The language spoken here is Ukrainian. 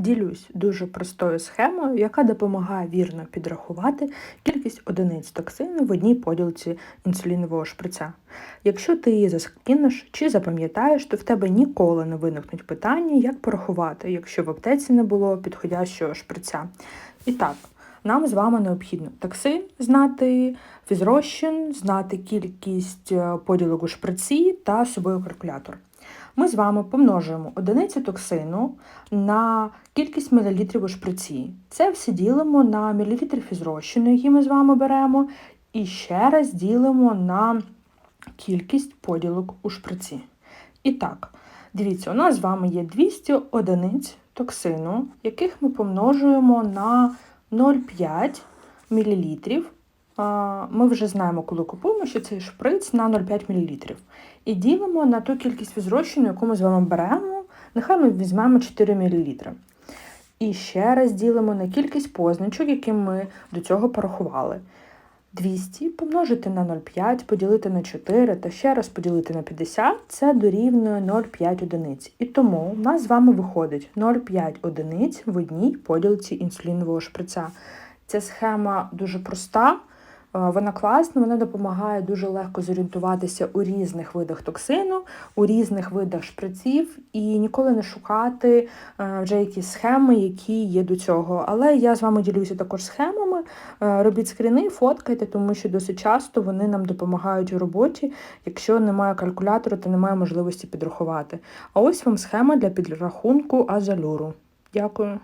Ділюсь дуже простою схемою, яка допомагає вірно підрахувати кількість одиниць токсину в одній поділці інсулінового шприця. Якщо ти її заскінеш чи запам'ятаєш, то в тебе ніколи не виникнуть питання, як порахувати, якщо в аптеці не було підходящого шприця. І так, нам з вами необхідно токсин знати, фізрозчин, знати кількість е, поділок у шприці та собою калькулятор. Ми з вами помножуємо одиниці токсину на кількість мілілітрів у шприці. Це все ділимо на мілілітр фізрозчину, який ми з вами беремо, і ще раз ділимо на кількість поділок у шприці. І так, дивіться, у нас з вами є 200 одиниць токсину, яких ми помножуємо на 0,5 мл. Ми вже знаємо, коли купуємо, що цей шприц на 0,5 мл. І ділимо на ту кількість фізрозчину, яку ми з вами беремо. Нехай ми візьмемо 4 мл. І ще раз ділимо на кількість позначок, які ми до цього порахували. 200 помножити на 0,5, поділити на 4 та ще раз поділити на 50 це дорівнює 0,5 одиниць. І тому в нас з вами виходить 0,5 одиниць в одній поділці інсулінового шприця. Ця схема дуже проста, вона класна, вона допомагає дуже легко зорієнтуватися у різних видах токсину, у різних видах шприців і ніколи не шукати е, вже якісь схеми, які є до цього. Але я з вами ділюся також схемами. Е, Робіть скріни, фоткайте, тому що досить часто вони нам допомагають у роботі, якщо немає калькулятора, то немає можливості підрахувати. А ось вам схема для підрахунку азалюру. Дякую.